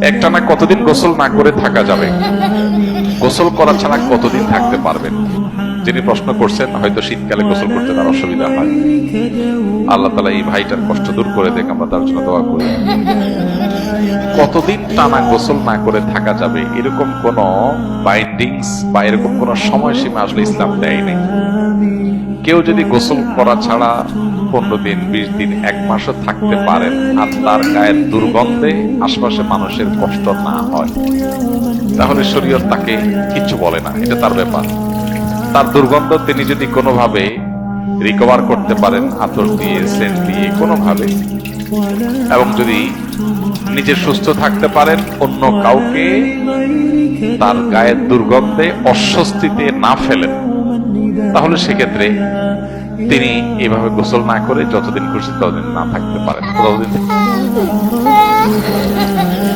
একটানা কতদিন গোসল না করে থাকা যাবে? গোসল করা ছাড়া কতদিন থাকতে পারবেন? যিনি প্রশ্ন করছেন, হয়তো শীতকালে গোসল করতে তার অসুবিধা হয়। আল্লাহ তালা এই ভাইটার কষ্ট দূর করে দেখ, আমরা তার জন্য দোয়া করি। কতদিন টানা গোসল না করে থাকা যাবে? এরকম কোন বাইন্ডিংস বা এরকম কোন সময়সীমা আসলে ইসলাম দেয় নেই কেউ যদি গোসল করা ছাড়া পনেরো দিন, বিশ দিন এক মাসও থাকতে পারেন আর তার গায়ের দুর্গন্ধে আশপাশে মানুষের কষ্ট না হয়। তাহলে শরীয়ত তাকে কিচ্ছু বলে না, এটা তার ব্যাপার। তার দুর্গন্ধ তিনি যদি কোনোভাবে রিকভার করতে পারেন, আতর দিয়ে, সেন্ট দিয়ে, কোনোভাবে, এবং যদি নিজে সুস্থ থাকতে পারেন, অন্য কাউকে তার গায়ের দুর্গন্ধে অস্বস্তিতে না ফেলেন, তাহলে সেক্ষেত্রে তিনি এভাবে গোসল না করে যতদিন খুশি ততদিন না থাকতে পারেন। ততদিন